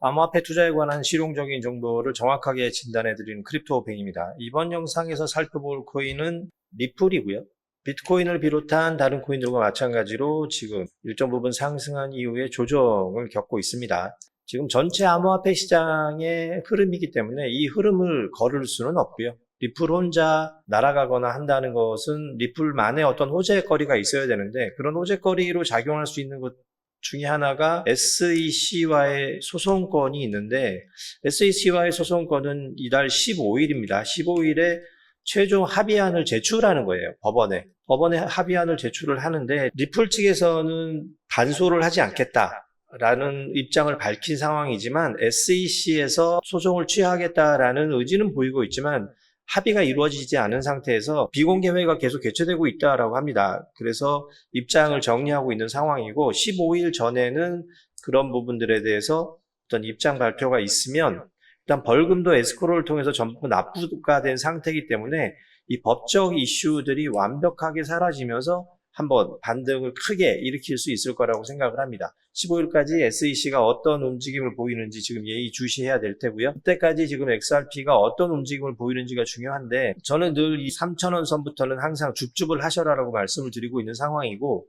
암호화폐 투자에 관한 실용적인 정보를 정확하게 진단해드리는 크립토뱅입니다. 이번 영상에서 살펴볼 코인은 리플이고요. 비트코인을 비롯한 다른 코인들과 마찬가지로 지금 일정 부분 상승한 이후에 조정을 겪고 있습니다. 지금 전체 암호화폐 시장의 흐름이기 때문에 이 흐름을 거를 수는 없고요. 리플 혼자 날아가거나 한다는 것은 리플만의 어떤 호재거리가 있어야 되는데 그런 호재거리로 작용할 수 있는 것 중에 하나가 SEC와의 소송권이 있는데 SEC와의 소송권은 이달 15일입니다. 15일에 최종 합의안을 제출하는 거예요. 법원에. 법원에 합의안을 제출을 하는데 리플 측에서는 반소를 하지 않겠다. 라는 입장을 밝힌 상황이지만 SEC에서 소송을 취하겠다라는 의지는 보이고 있지만 합의가 이루어지지 않은 상태에서 비공개 회의가 계속 개최되고 있다라고 합니다. 그래서 입장을 정리하고 있는 상황이고 15일 전에는 그런 부분들에 대해서 어떤 입장 발표가 있으면 일단 벌금도 에스코로를 통해서 전부 납부가 된 상태이기 때문에 이 법적 이슈들이 완벽하게 사라지면서 한번 반등을 크게 일으킬 수 있을 거라고 생각을 합니다. 15일까지 SEC가 어떤 움직임을 보이는지 지금 예의 주시해야 될 테고요. 그때까지 지금 XRP가 어떤 움직임을 보이는지가 중요한데 저는 늘 이 3,000원 선부터는 항상 줍줍을 하셔라라고 말씀을 드리고 있는 상황이고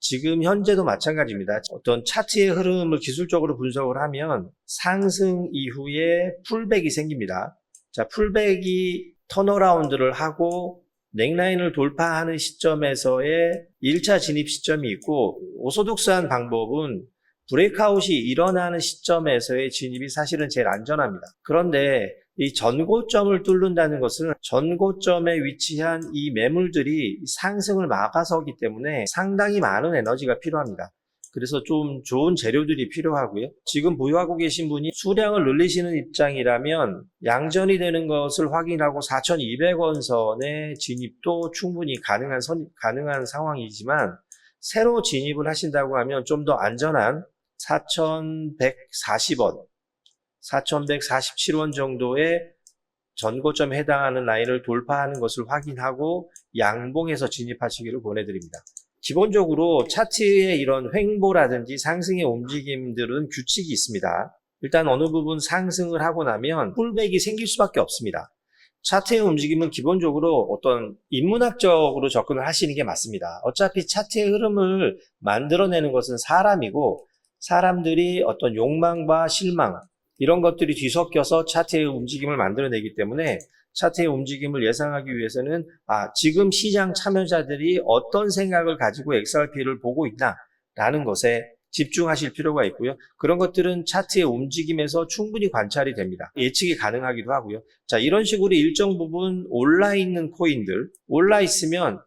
지금 현재도 마찬가지입니다. 어떤 차트의 흐름을 기술적으로 분석을 하면 상승 이후에 풀백이 생깁니다. 자, 풀백이 턴어라운드를 하고 넥라인을 돌파하는 시점에서의 1차 진입 시점이 있고 오소독스한 방법은 브레이크아웃이 일어나는 시점에서의 진입이 사실은 제일 안전합니다. 그런데 이 전고점을 뚫는다는 것은 전고점에 위치한 이 매물들이 상승을 막아서기 때문에 상당히 많은 에너지가 필요합니다. 그래서 좀 좋은 재료들이 필요하고요. 지금 보유하고 계신 분이 수량을 늘리시는 입장이라면 양전이 되는 것을 확인하고 4,200원 선의 진입도 충분히 가능한 선, 가능한 상황이지만 새로 진입을 하신다고 하면 좀 더 안전한 4,140원, 4,147원 정도의 전고점에 해당하는 라인을 돌파하는 것을 확인하고 양봉에서 진입하시기를 권해드립니다. 기본적으로 차트의 이런 횡보라든지 상승의 움직임들은 규칙이 있습니다. 일단 어느 부분 상승을 하고 나면 풀백이 생길 수밖에 없습니다. 차트의 움직임은 기본적으로 어떤 인문학적으로 접근을 하시는 게 맞습니다. 어차피 차트의 흐름을 만들어내는 것은 사람이고 사람들이 어떤 욕망과 실망 이런 것들이 뒤섞여서 차트의 움직임을 만들어내기 때문에 차트의 움직임을 예상하기 위해서는 아, 지금 시장 참여자들이 어떤 생각을 가지고 XRP를 보고 있나라는 것에 집중하실 필요가 있고요. 그런 것들은 차트의 움직임에서 충분히 관찰이 됩니다. 예측이 가능하기도 하고요. 자, 이런 식으로 일정 부분 올라 있는 코인들, 올라 있으면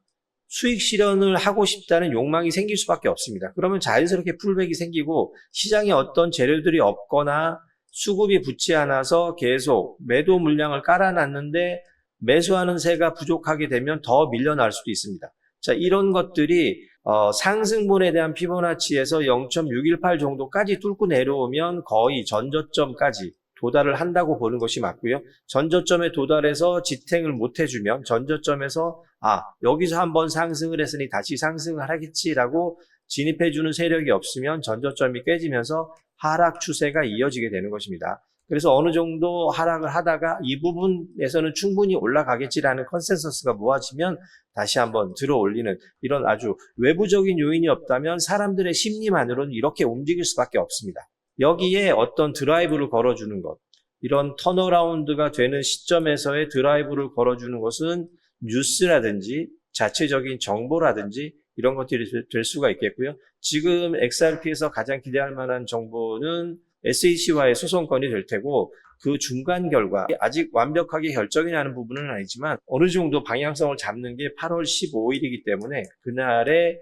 수익 실현을 하고 싶다는 욕망이 생길 수밖에 없습니다. 그러면 자연스럽게 풀백이 생기고 시장에 어떤 재료들이 없거나 수급이 붙지 않아서 계속 매도 물량을 깔아놨는데 매수하는 새가 부족하게 되면 더 밀려날 수도 있습니다. 자, 이런 것들이 어, 상승분에 대한 피보나치에서 0.618 정도까지 뚫고 내려오면 거의 전저점까지 도달을 한다고 보는 것이 맞고요. 전저점에 도달해서 지탱을 못 해주면 전저점에서 아 여기서 한번 상승을 했으니 다시 상승을 하겠지라고 진입해주는 세력이 없으면 전저점이 깨지면서 하락 추세가 이어지게 되는 것입니다. 그래서 어느 정도 하락을 하다가 이 부분에서는 충분히 올라가겠지라는 컨센서스가 모아지면 다시 한번 들어 올리는 이런 아주 외부적인 요인이 없다면 사람들의 심리만으로는 이렇게 움직일 수밖에 없습니다. 여기에 어떤 드라이브를 걸어주는 것, 이런 턴어라운드가 되는 시점에서의 드라이브를 걸어주는 것은 뉴스라든지 자체적인 정보라든지 이런 것들이 될 수가 있겠고요. 지금 XRP에서 가장 기대할 만한 정보는 SEC와의 소송건이 될 테고 그 중간 결과 아직 완벽하게 결정이 나는 부분은 아니지만 어느 정도 방향성을 잡는 게 8월 15일이기 때문에 그날의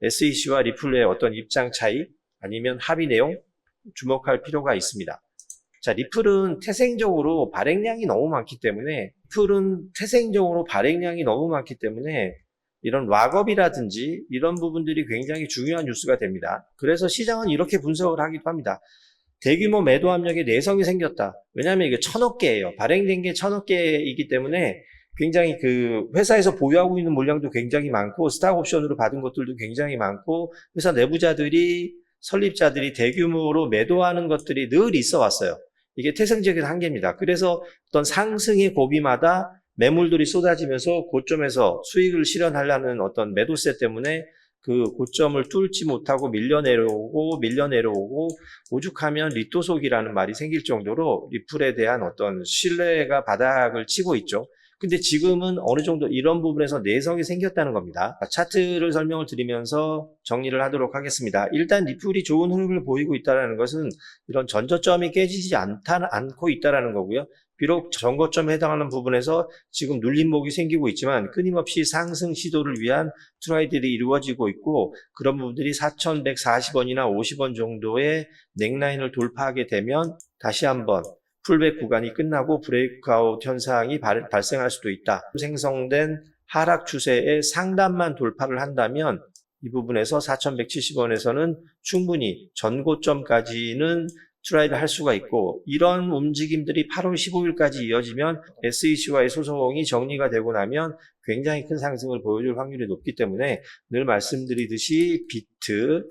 SEC와 리플의 어떤 입장 차이 아니면 합의 내용 주목할 필요가 있습니다. 자, 리플은 태생적으로 발행량이 너무 많기 때문에 리플은 태생적으로 발행량이 너무 많기 때문에 이런 락업이라든지 이런 부분들이 굉장히 중요한 뉴스가 됩니다. 그래서 시장은 이렇게 분석을 하기도 합니다. 대규모 매도 압력에 내성이 생겼다. 왜냐하면 이게 천억 개예요. 발행된 게 천억 개이기 때문에 굉장히 그 회사에서 보유하고 있는 물량도 굉장히 많고 스탁 옵션으로 받은 것들도 굉장히 많고 회사 내부자들이 설립자들이 대규모로 매도하는 것들이 늘 있어 왔어요. 이게 태생적인 한계입니다. 그래서 어떤 상승의 고비마다 매물들이 쏟아지면서 고점에서 수익을 실현하려는 어떤 매도세 때문에 그 고점을 뚫지 못하고 밀려 내려오고 밀려 내려오고 오죽하면 리또속이라는 말이 생길 정도로 리플에 대한 어떤 신뢰가 바닥을 치고 있죠. 근데 지금은 어느 정도 이런 부분에서 내성이 생겼다는 겁니다. 차트를 설명을 드리면서 정리를 하도록 하겠습니다. 일단 리플이 좋은 흐름을 보이고 있다는 것은 이런 전저점이 깨지지 않다, 않고 있다는 거고요. 비록 전고점에 해당하는 부분에서 지금 눌림목이 생기고 있지만 끊임없이 상승 시도를 위한 트라이들이 이루어지고 있고 그런 부분들이 4,140원이나 50원 정도의 넥라인을 돌파하게 되면 다시 한번 풀백 구간이 끝나고 브레이크아웃 현상이 발, 발생할 수도 있다. 생성된 하락 추세의 상단만 돌파를 한다면 이 부분에서 4,170원에서는 충분히 전고점까지는 트라이를 할 수가 있고 이런 움직임들이 8월 15일까지 이어지면 SEC와의 소송이 정리가 되고 나면 굉장히 큰 상승을 보여줄 확률이 높기 때문에 늘 말씀드리듯이 비트,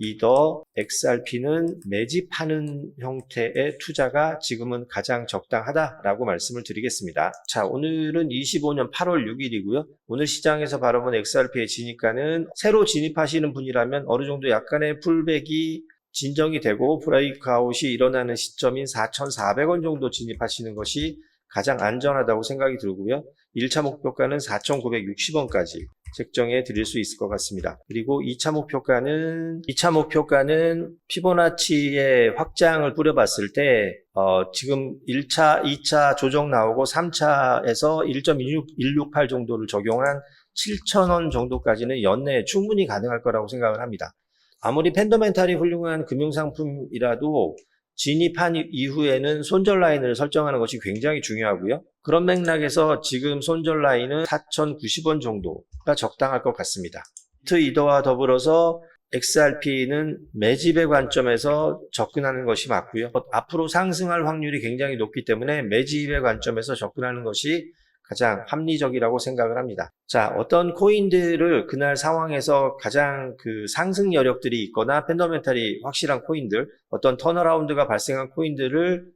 이더, XRP는 매집하는 형태의 투자가 지금은 가장 적당하다라고 말씀을 드리겠습니다. 자, 오늘은 25년 8월 6일이고요. 오늘 시장에서 바라본 XRP의 진입가는 새로 진입하시는 분이라면 어느 정도 약간의 풀백이 진정이 되고 브레이크아웃이 일어나는 시점인 4,400원 정도 진입하시는 것이 가장 안전하다고 생각이 들고요. 1차 목표가는 4,960원까지 책정해 드릴 수 있을 것 같습니다. 그리고 2차 목표가는 2차 목표가는 피보나치의 확장을 뿌려봤을 때 어, 지금 1차, 2차 조정 나오고 3차에서 1.168 정도를 적용한 7,000원 정도까지는 연내에 충분히 가능할 거라고 생각을 합니다. 아무리 팬더멘탈이 훌륭한 금융상품이라도 진입한 이후에는 손절 라인을 설정하는 것이 굉장히 중요하고요. 그런 맥락에서 지금 손절 라인은 4,090원 정도가 적당할 것 같습니다. 비트 이더와 더불어서 XRP는 매집의 관점에서 접근하는 것이 맞고요. 앞으로 상승할 확률이 굉장히 높기 때문에 매집의 관점에서 접근하는 것이 가장 합리적이라고 생각을 합니다. 자, 어떤 코인들을 그날 상황에서 가장 그 상승 여력들이 있거나 팬더멘탈이 확실한 코인들, 어떤 턴어라운드가 발생한 코인들을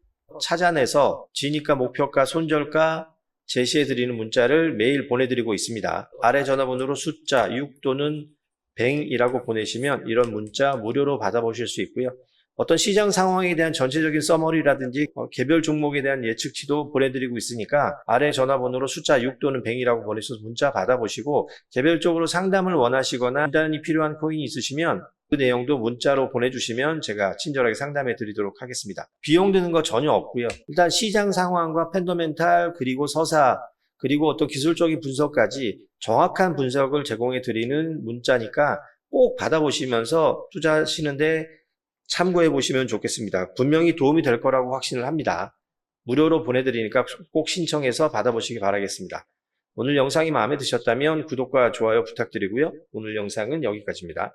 찾아내서 진입가, 목표가, 손절가 제시해 드리는 문자를 매일 보내드리고 있습니다. 아래 전화번호로 숫자 6 또는 100이라고 보내시면 이런 문자 무료로 받아보실 수 있고요. 어떤 시장 상황에 대한 전체적인 서머리라든지 어, 개별 종목에 대한 예측치도 보내드리고 있으니까 아래 전화번호로 숫자 6 또는 100이라고 보내셔서 문자 받아보시고 개별적으로 상담을 원하시거나 진단이 필요한 코인이 있으시면 그 내용도 문자로 보내주시면 제가 친절하게 상담해 드리도록 하겠습니다. 비용 드는 거 전혀 없고요. 일단 시장 상황과 팬더멘탈 그리고 서사 그리고 어떤 기술적인 분석까지 정확한 분석을 제공해 드리는 문자니까 꼭 받아보시면서 투자하시는데 참고해 보시면 좋겠습니다. 분명히 도움이 될 거라고 확신을 합니다. 무료로 보내드리니까 꼭 신청해서 받아보시기 바라겠습니다. 오늘 영상이 마음에 드셨다면 구독과 좋아요 부탁드리고요. 오늘 영상은 여기까지입니다.